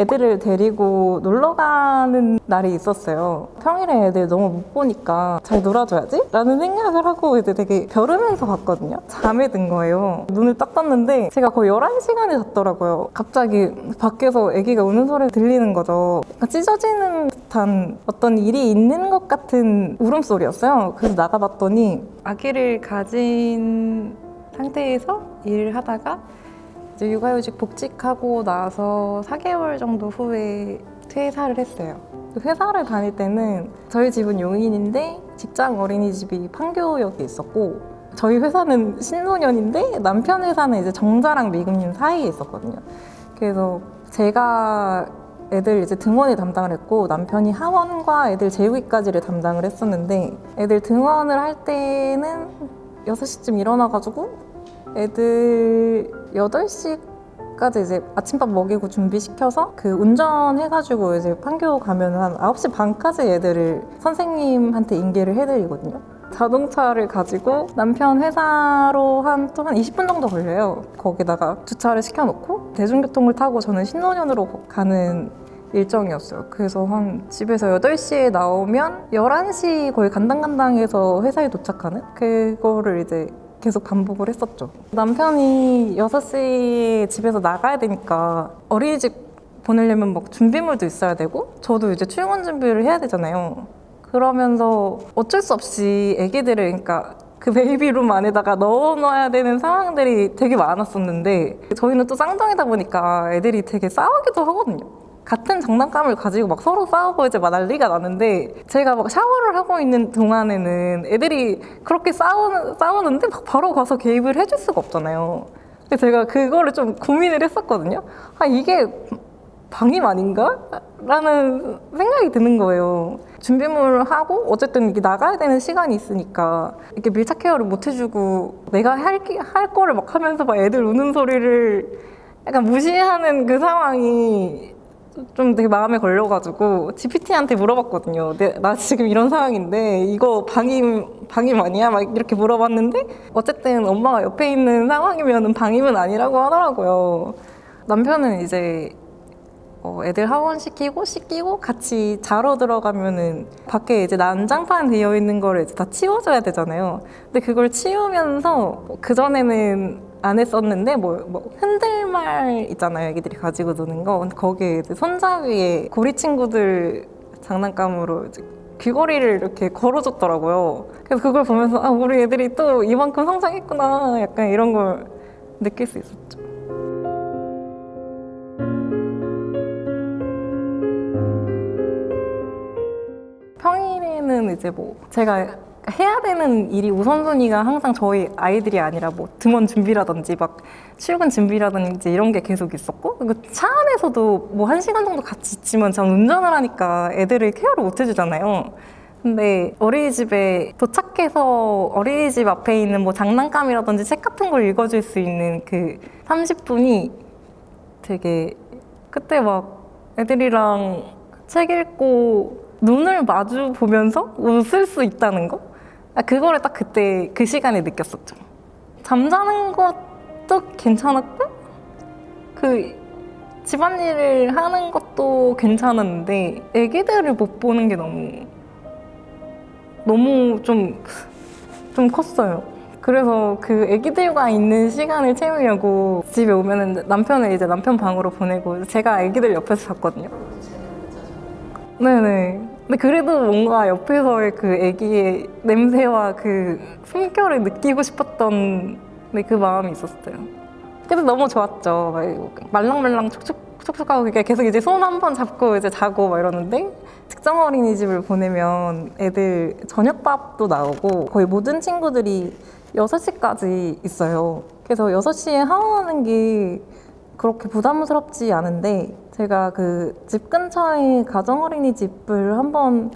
애들을 데리고 놀러 가는 날이 있었어요. 평일에 애들 너무 못 보니까 잘 놀아줘야지? 라는 생각을 하고 이제 되게 벼르면서 갔거든요. 잠에 든 거예요. 눈을 딱 떴는데 제가 거의 11시간이 잤더라고요. 갑자기 밖에서 아기가 우는 소리가 들리는 거죠. 약간 찢어지는 듯한 어떤 일이 있는 것 같은 울음소리였어요. 그래서 나가봤더니 아기를 가진 상태에서 일을 하다가 육아휴직 복직하고 나서 4개월 정도 후에 퇴사를 했어요. 회사를 다닐 때는 저희 집은 용인인데 직장 어린이집이 판교역에 있었고 저희 회사는 신노년인데 남편 회사는 이제 정자랑 미금님 사이에 있었거든요. 그래서 제가 애들 이제 등원을 담당을 했고 남편이 하원과 애들 재우기까지를 담당을 했었는데 애들 등원을 할 때는 6시쯤 일어나가지고 애들 8시까지 이제 아침밥 먹이고 준비시켜서 그 운전해가지고 이제 판교 가면 한 9시 반까지 애들을 선생님한테 인계를 해드리거든요. 자동차를 가지고 남편 회사로 한 또 한 20분 정도 걸려요. 거기다가 주차를 시켜놓고 대중교통을 타고 저는 신논현으로 가는 일정이었어요. 그래서 한 집에서 8시에 나오면 11시 거의 간당간당해서 회사에 도착하는 그거를 이제 계속 반복을 했었죠. 남편이 6시에 집에서 나가야 되니까 어린이집 보내려면 막 준비물도 있어야 되고 저도 이제 출근 준비를 해야 되잖아요. 그러면서 어쩔 수 없이 애기들을 그러니까 그 베이비룸 안에다가 넣어놔야 되는 상황들이 되게 많았었는데 저희는 또 쌍둥이다 보니까 애들이 되게 싸우기도 하거든요. 같은 장난감을 가지고 막 서로 싸우고 이제 막 난리가 나는데 제가 막 샤워를 하고 있는 동안에는 애들이 그렇게 싸우는, 싸우는데 막 바로 가서 개입을 해줄 수가 없잖아요. 근데 제가 그거를 좀 고민을 했었거든요. 아, 이게 방임 아닌가? 라는 생각이 드는 거예요. 준비물 하고 어쨌든 이게 나가야 되는 시간이 있으니까 이렇게 밀착 케어를 못 해주고 내가 할, 게- 할 거를 막 하면서 막 애들 우는 소리를 약간 무시하는 그 상황이 좀 되게 마음에 걸려가지고 GPT한테 물어봤거든요. 내- 나 지금 이런 상황인데 이거 방임 방임 아니야? 막 이렇게 물어봤는데 어쨌든 엄마가 옆에 있는 상황이면 방임은 아니라고 하더라고요. 남편은 이제 어, 애들 하원 시키고 씻기고 같이 자러 들어가면은 밖에 이제 난장판 되어 있는 거를 이제 다 치워줘야 되잖아요. 근데 그걸 치우면서 그 전에는 안 했었는데 뭐, 뭐 흔들말 있잖아요. 애기들이 가지고 노는 거. 거기에 이제 손잡이에 고리 친구들 장난감으로 이제 귀걸이를 이렇게 걸어줬더라고요. 그래서 그걸 보면서 아 우리 애들이 또 이만큼 성장했구나. 약간 이런 걸 느낄 수 있었죠. 평일에는 이제 뭐 제가 해야 되는 일이 우선순위가 항상 저희 아이들이 아니라 뭐 등원 준비라든지 막 출근 준비라든지 이런 게 계속 있었고 차 안에서도 뭐 한 시간 정도 같이 있지만 저는 운전을 하니까 애들을 케어를 못 해주잖아요. 근데 어린이집에 도착해서 어린이집 앞에 있는 뭐 장난감이라든지 책 같은 걸 읽어줄 수 있는 그 30분이 되게 그때 막 애들이랑 책 읽고 눈을 마주 보면서 웃을 수 있다는 거? 아, 그거를 딱 그때 그 시간에 느꼈었죠. 잠자는 것도 괜찮았고, 그 집안일을 하는 것도 괜찮았는데, 애기들을 못 보는 게 너무, 너무 좀, 좀 컸어요. 그래서 그 애기들과 있는 시간을 채우려고 집에 오면은 남편을 이제 남편 방으로 보내고 제가 애기들 옆에서 잤거든요. 네네. 근데 그래도 뭔가 옆에서의 그 애기의 냄새와 그 숨결을 느끼고 싶었던 네, 그 마음이 있었어요. 그래서 너무 좋았죠. 말랑말랑 촉촉 촉촉하고 계속 이제 손 한 번 잡고 이제 자고 막 이러는데 특정 어린이집을 보내면 애들 저녁밥도 나오고 거의 모든 친구들이 6시까지 있어요. 그래서 6시에 하원하는 게 그렇게 부담스럽지 않은데 제가 그 집 근처에 가정 어린이집을 한번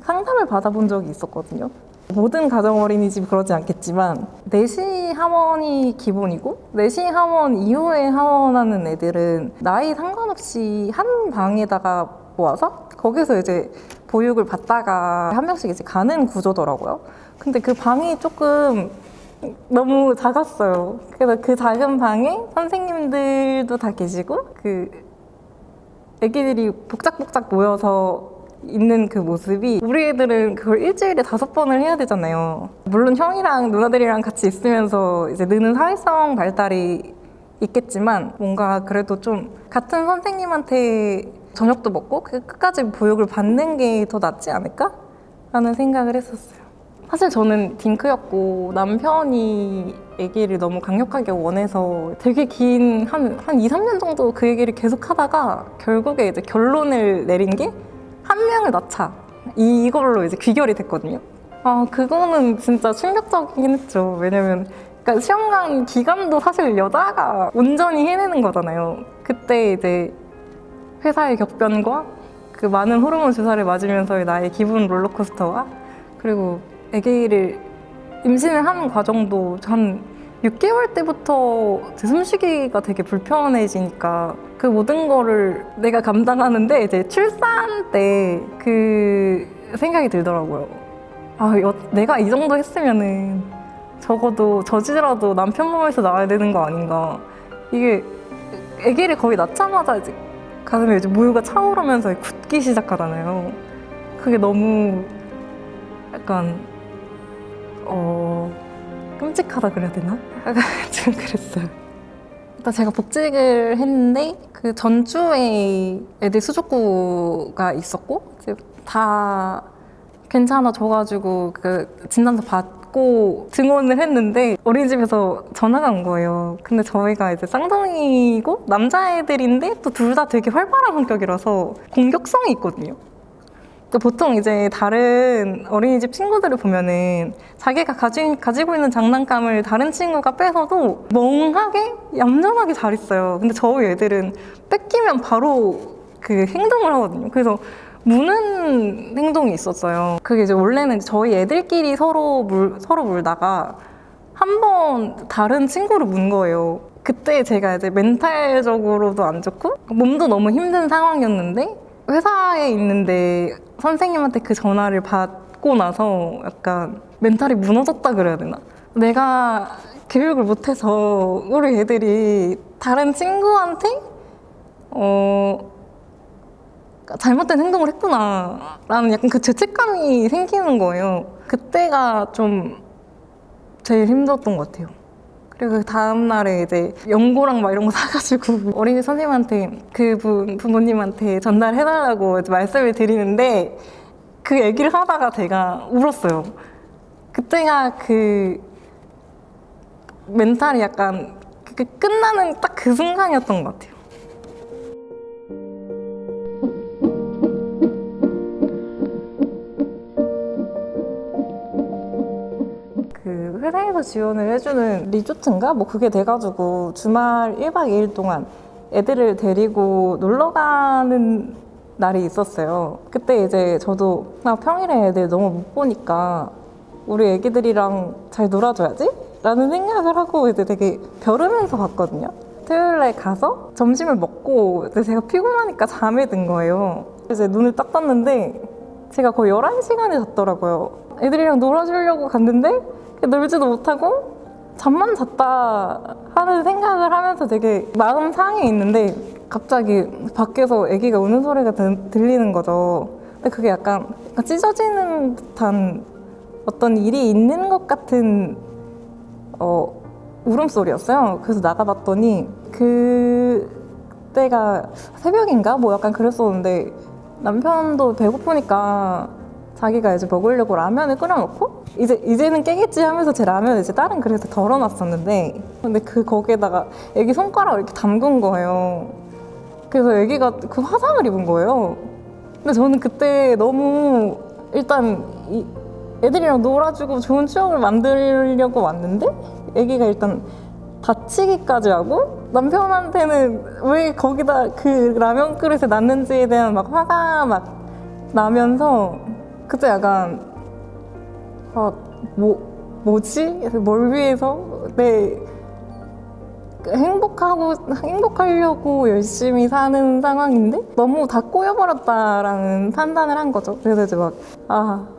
상담을 받아본 적이 있었거든요. 모든 가정 어린이집이 그러지 않겠지만 4시 하원이 기본이고 4시 하원 이후에 하원하는 애들은 나이 상관없이 한 방에다가 모아서 거기서 이제 보육을 받다가 한 명씩 이제 가는 구조더라고요. 근데 그 방이 조금 너무 작았어요. 그래서 그 작은 방에 선생님들도 다 계시고 그 애기들이 복작복작 모여서 있는 그 모습이 우리 애들은 그걸 일주일에 다섯 번을 해야 되잖아요. 물론 형이랑 누나들이랑 같이 있으면서 이제 느는 사회성 발달이 있겠지만 뭔가 그래도 좀 같은 선생님한테 저녁도 먹고 그 끝까지 보육을 받는 게 더 낫지 않을까? 라는 생각을 했었어요. 사실 저는 딩크였고 남편이 얘기를 너무 강력하게 원해서 되게 긴 한, 한 2, 3년 정도 그 얘기를 계속 하다가 결국에 이제 결론을 내린 게 한 명을 낳자. 이- 이걸로 이제 귀결이 됐거든요. 아, 그거는 진짜 충격적이긴 했죠. 왜냐면 그러니까 시험관 기간도 사실 여자가 온전히 해내는 거잖아요. 그때 이제 회사의 격변과 그 많은 호르몬 주사를 맞으면서의 나의 기분 롤러코스터와 그리고 아기를 임신을 하는 과정도 한 6개월 때부터 제 숨쉬기가 되게 불편해지니까 그 모든 거를 내가 감당하는데 이제 출산 때 그 생각이 들더라고요. 아, 여- 내가 이 정도 했으면은 적어도 저지라도 남편 몸에서 나와야 되는 거 아닌가. 이게 아기를 거의 낳자마자 이제 가슴에 이제 모유가 차오르면서 굳기 시작하잖아요. 그게 너무 약간 어 끔찍하다 그래야 되나? 좀 그랬어요. 일단 제가 복직을 했는데 그 전주에 애들 수족구가 있었고 이제 다 괜찮아져가지고 그 진단서 받고 등원을 했는데 어린이집에서 전화가 온 거예요. 근데 저희가 이제 쌍둥이고 남자애들인데 또 둘 다 되게 활발한 성격이라서 공격성이 있거든요. 그러니까 보통 이제 다른 어린이집 친구들을 보면은 자기가 가지, 가지고 있는 장난감을 다른 친구가 뺏어도 멍하게 얌전하게 잘 있어요. 근데 저희 애들은 뺏기면 바로 그 행동을 하거든요. 그래서 무는 행동이 있었어요. 그게 이제 원래는 저희 애들끼리 서로 물, 서로 물다가 한 번 다른 친구를 문 거예요. 그때 제가 이제 멘탈적으로도 안 좋고 몸도 너무 힘든 상황이었는데 회사에 있는데 선생님한테 그 전화를 받고 나서 약간 멘탈이 무너졌다 그래야 되나? 내가 교육을 못해서 우리 애들이 다른 친구한테 어 잘못된 행동을 했구나라는 약간 그 죄책감이 생기는 거예요. 그때가 좀 제일 힘들었던 것 같아요. 그리고 그 다음 날에 이제 연고랑 막 이런 거 사가지고 어린이 선생님한테 그분 부모님한테 전달해달라고 이제 말씀을 드리는데 그 얘기를 하다가 제가 울었어요. 그때가 그 멘탈이 약간 그 끝나는 딱 그 순간이었던 것 같아요. 그 회사에서 지원을 해주는 리조트인가? 뭐 그게 돼가지고 주말 1박 2일 동안 애들을 데리고 놀러 가는 날이 있었어요. 그때 이제 저도 나 평일에 애들 너무 못 보니까 우리 애기들이랑 잘 놀아줘야지? 라는 생각을 하고 이제 되게 벼르면서 갔거든요. 토요일에 가서 점심을 먹고 이제 제가 피곤하니까 잠에 든 거예요. 이제 눈을 딱 떴는데 제가 거의 11시간을 잤더라고요. 애들이랑 놀아주려고 갔는데 놀지도 못하고 잠만 잤다 하는 생각을 하면서 되게 마음 상해 있는데 갑자기 밖에서 아기가 우는 소리가 들- 들리는 거죠. 근데 그게 약간 찢어지는 듯한 어떤 일이 있는 것 같은 어, 울음소리였어요. 그래서 나가봤더니 그때가 새벽인가? 뭐 약간 그랬었는데 남편도 배고프니까 자기가 이제 먹으려고 라면을 끓여놓고 이제 이제는 깨겠지 하면서 제 라면을 이제 다른 그릇에 덜어놨었는데 근데 그 거기에다가 애기 손가락을 이렇게 담근 거예요. 그래서 애기가 그 화상을 입은 거예요. 근데 저는 그때 너무 일단 이 애들이랑 놀아주고 좋은 추억을 만들려고 왔는데 애기가 일단 다치기까지 하고 남편한테는 왜 거기다 그 라면 그릇에 놨는지에 대한 막 화가 막 나면서 그때 약간 아, 뭐 뭐지? 뭘 위해서 내 행복하고 행복하려고 열심히 사는 상황인데 너무 다 꼬여버렸다라는 판단을 한 거죠. 그래서 이제 막 아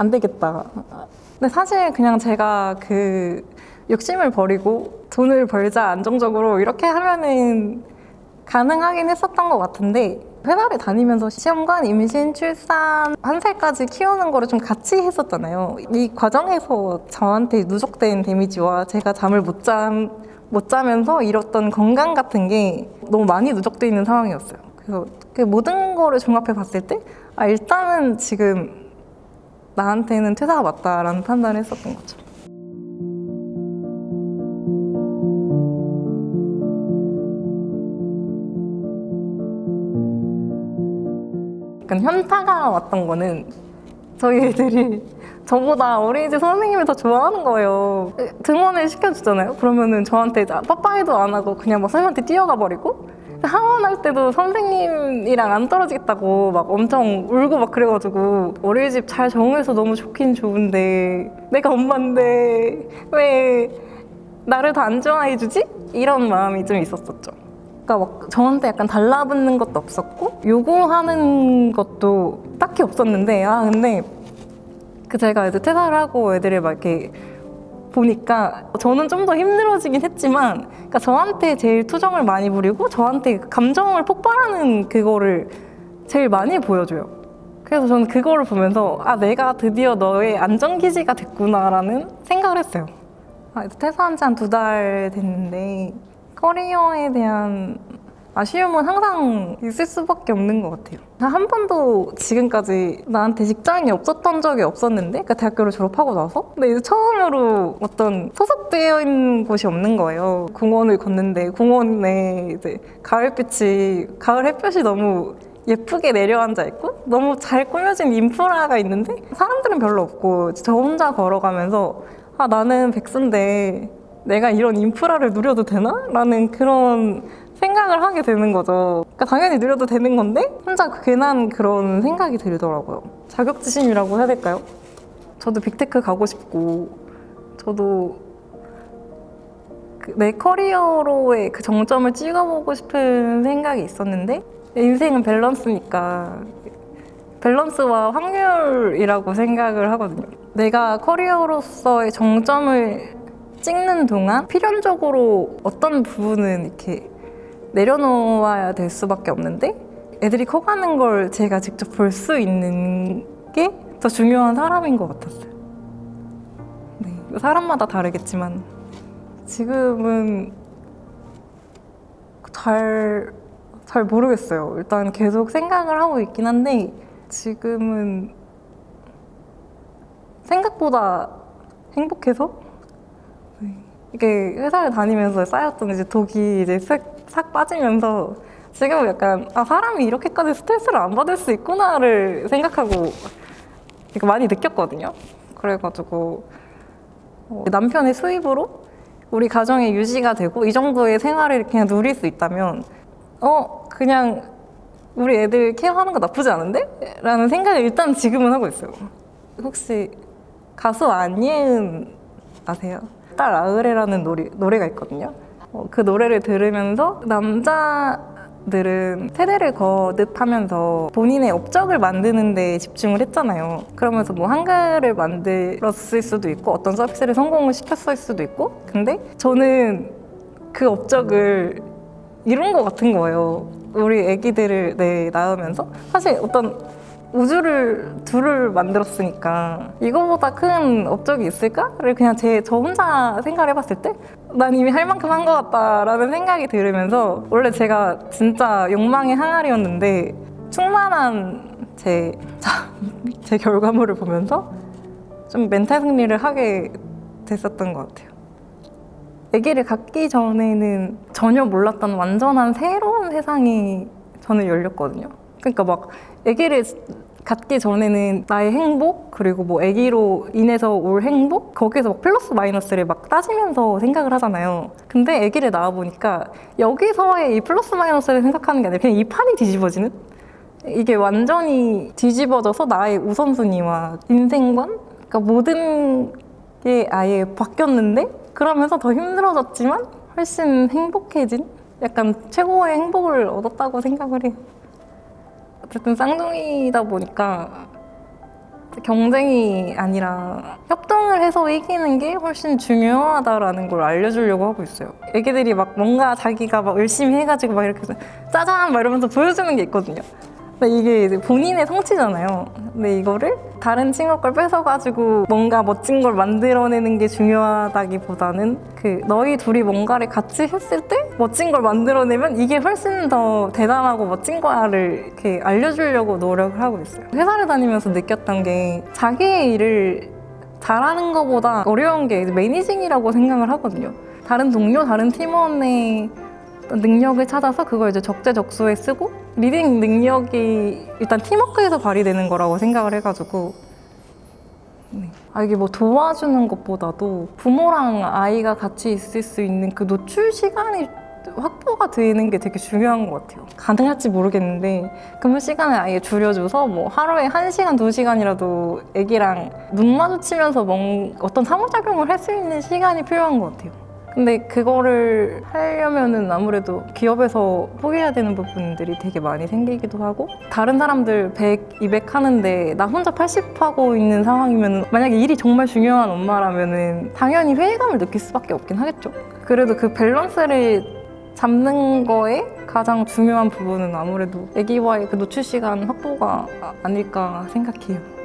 안 되겠다. 근데 사실 그냥 제가 그 욕심을 버리고 돈을 벌자 안정적으로 이렇게 하면은 가능하긴 했었던 것 같은데 회사를 다니면서 시험관, 임신, 출산 한 살까지 키우는 거를 좀 같이 했었잖아요. 이 과정에서 저한테 누적된 데미지와 제가 잠을 못 잠, 못 자면서 잃었던 건강 같은 게 너무 많이 누적돼 있는 상황이었어요. 그래서 그 모든 거를 종합해 봤을 때 아, 일단은 지금 나한테는 퇴사가 맞다라는 판단을 했었던 거죠. 약간 현타가 왔던 거는 저희 애들이 저보다 어린이집 선생님을 더 좋아하는 거예요. 등원을 시켜주잖아요. 그러면은 저한테 빠빠이도 안 하고 그냥 막 선생님한테 뛰어가 버리고 하원할 때도 선생님이랑 안 떨어지겠다고 막 엄청 울고 막 그래가지고 어린이집 잘 적응해서 너무 좋긴 좋은데 내가 엄마인데 왜 나를 더 안 좋아해주지? 이런 마음이 좀 있었었죠. 그러니까 막 저한테 약간 달라붙는 것도 없었고 요구하는 것도 딱히 없었는데 아 근데 그 제가 이제 퇴사를 하고 애들을 막 이렇게 보니까 저는 좀 더 힘들어지긴 했지만 그러니까 저한테 제일 투정을 많이 부리고 저한테 감정을 폭발하는 그거를 제일 많이 보여줘요. 그래서 저는 그거를 보면서 아 내가 드디어 너의 안전기지가 됐구나라는 생각을 했어요. 아, 퇴사한 지 한 두 달 됐는데 커리어에 대한 아쉬움은 항상 있을 수밖에 없는 것 같아요. 한 번도 지금까지 나한테 직장이 없었던 적이 없었는데, 그러니까 대학교를 졸업하고 나서, 근데 이제 처음으로 어떤 소속되어 있는 곳이 없는 거예요. 공원을 걷는데 공원에 이제 가을빛이 가을 햇볕이 너무 예쁘게 내려앉아 있고 너무 잘 꾸며진 인프라가 있는데 사람들은 별로 없고 저 혼자 걸어가면서 아 나는 백수인데 내가 이런 인프라를 누려도 되나? 라는 그런 생각을 하게 되는 거죠. 그러니까 당연히 누려도 되는 건데 혼자 괜한 그런 생각이 들더라고요. 자격지심이라고 해야 될까요? 저도 빅테크 가고 싶고 저도 그내 커리어로의 그 정점을 찍어보고 싶은 생각이 있었는데 인생은 밸런스니까 밸런스와 확률이라고 생각을 하거든요. 내가 커리어로서의 정점을 찍는 동안 필연적으로 어떤 부분은 이렇게 내려놓아야 될 수밖에 없는데 애들이 커가는 걸 제가 직접 볼 수 있는 게 더 중요한 사람인 것 같았어요. 네, 사람마다 다르겠지만 지금은 잘, 잘 모르겠어요. 일단 계속 생각을 하고 있긴 한데 지금은 생각보다 행복해서 네. 이게 회사를 다니면서 쌓였던 이제 독이 이제 싹, 싹 빠지면서 지금은 약간 아 사람이 이렇게까지 스트레스를 안 받을 수 있구나를 생각하고 이렇게 많이 느꼈거든요. 그래가지고 어, 남편의 수입으로 우리 가정이 유지가 되고 이 정도의 생활을 그냥 누릴 수 있다면 어 그냥 우리 애들 케어하는 거 나쁘지 않은데? 라는 생각을 일단 지금은 하고 있어요. 혹시 가수 안예은 아세요? 딸 아으레라는 노래, 노래가 있거든요. 어, 그 노래를 들으면서 남자들은 세대를 거듭하면서 본인의 업적을 만드는 데 집중을 했잖아요. 그러면서 뭐 한글을 만들었을 수도 있고 어떤 서비스를 성공을 시켰을 수도 있고 근데 저는 그 업적을 이룬 것 같은 거예요. 우리 애기들을 네, 낳으면서 사실 어떤 우주를 둘을 만들었으니까 이거보다 큰 업적이 있을까를 그냥 제 저 혼자 생각을 해봤을 때 난 이미 할 만큼 한 것 같다라는 생각이 들으면서 원래 제가 진짜 욕망의 항아리였는데 충만한 제, 자, 제 결과물을 보면서 좀 멘탈 승리를 하게 됐었던 것 같아요. 아기를 갖기 전에는 전혀 몰랐던 완전한 새로운 세상이 저는 열렸거든요. 그러니까 막 아기를 갖기 전에는 나의 행복 그리고 뭐 아기로 인해서 올 행복 거기에서 막 플러스 마이너스를 막 따지면서 생각을 하잖아요. 근데 아기를 낳아 보니까 여기서의 이 플러스 마이너스를 생각하는 게 아니라 그냥 이 판이 뒤집어지는 이게 완전히 뒤집어져서 나의 우선순위와 인생관 그러니까 모든 게 아예 바뀌었는데 그러면서 더 힘들어졌지만 훨씬 행복해진 약간 최고의 행복을 얻었다고 생각을 해요. 어쨌든 쌍둥이다 보니까 경쟁이 아니라 협동을 해서 이기는 게 훨씬 중요하다라는 걸 알려주려고 하고 있어요. 애기들이 막 뭔가 자기가 막 열심히 해가지고 막 이렇게 짜잔 막 이러면서 보여주는 게 있거든요. 근데 이게 이제 본인의 성취잖아요. 근데 이거를 다른 친구 걸 뺏어가지고 뭔가 멋진 걸 만들어내는 게 중요하다기보다는 그 너희 둘이 뭔가를 같이 했을 때 멋진 걸 만들어내면 이게 훨씬 더 대단하고 멋진 거야를 이렇게 알려주려고 노력을 하고 있어요. 회사를 다니면서 느꼈던 게 자기의 일을 잘하는 것보다 어려운 게 매니징이라고 생각을 하거든요. 다른 동료, 다른 팀원의 능력을 찾아서 그걸 이제 적재적소에 쓰고 리딩 능력이 일단 팀워크에서 발휘되는 거라고 생각을 해가지고 네. 아 이게 뭐 도와주는 것보다도 부모랑 아이가 같이 있을 수 있는 그 노출 시간이 확보가 되는 게 되게 중요한 것 같아요. 가능할지 모르겠는데 근무 시간을 아예 줄여줘서 뭐 하루에 한 시간 두 시간이라도 애기랑 눈 마주치면서 뭔 어떤 상호작용을 할 수 있는 시간이 필요한 것 같아요. 근데 그거를 하려면은 아무래도 기업에서 포기해야 되는 부분들이 되게 많이 생기기도 하고 다른 사람들 100, 200 하는데 나 혼자 80 하고 있는 상황이면 만약에 일이 정말 중요한 엄마라면은 당연히 회의감을 느낄 수밖에 없긴 하겠죠. 그래도 그 밸런스를 잡는 거에 가장 중요한 부분은 아무래도 아기와의 그 노출 시간 확보가 아- 아닐까 생각해요.